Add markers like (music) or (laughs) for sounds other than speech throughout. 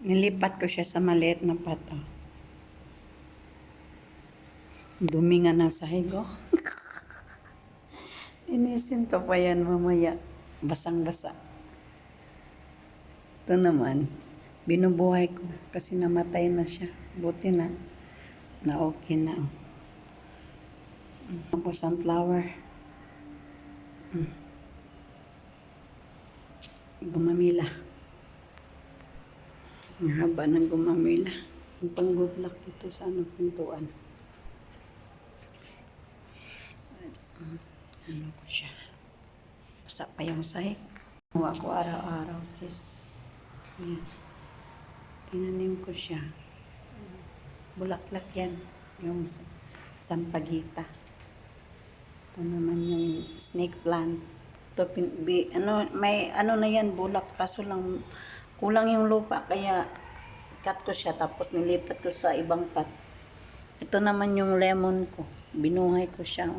Nilipat ko siya sa maliit na pot. Oh. Dumi nga ng sahig, oh. (laughs) Linisin ko pa yan mamaya. Basang-basa. Ito naman, binubuhay ko kasi namatay na siya. Buti na, na okay na. Oh. Ako sunflower. Mm. Gumamila. Ang haba ng gumamila. Ang pang good luck dito sa ano, pintuan. Ano ko siya? Basa pa yung sahig. Gawa ko araw-araw, sis. Yan. Tinanim ko siya. Bulaklak yan. Yung sa- sampagita. Ito naman yung snake plant. Ito, ano, may, ano na yan, bulak. Kaso lang, kulang yung lupa. Kaya, cut ko siya. Tapos nilipat ko sa ibang pot. Ito naman yung lemon ko. Binuhay ko siya.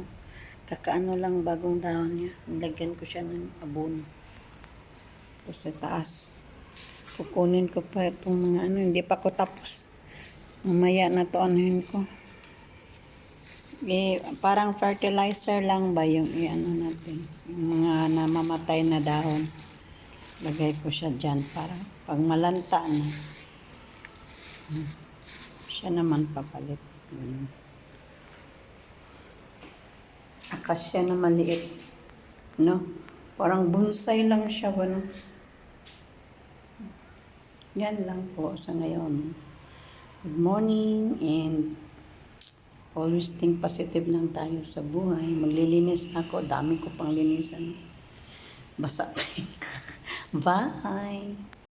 Kakaano lang bagong dahon niya. Nilagyan ko siya ng abono. Tapos sa taas. Kukunin ko pa itong mga ano. Hindi pa ko tapos. Mamaya na to anuhin ko. Eh, parang fertilizer lang ba yung i-ano natin. Yung mga namamatay na dahon. Lagay ko siya dyan para pag malanta na. Hmm. Siya naman papalit. Ganun. Akasya na maliit. No? Parang bonsai lang siya. Ano? Yan lang po sa ngayon. Good morning and always think positive lang tayo sa buhay. Maglilinis pa ako. Dami ko pang linisan. Basta pa. (laughs) Bye!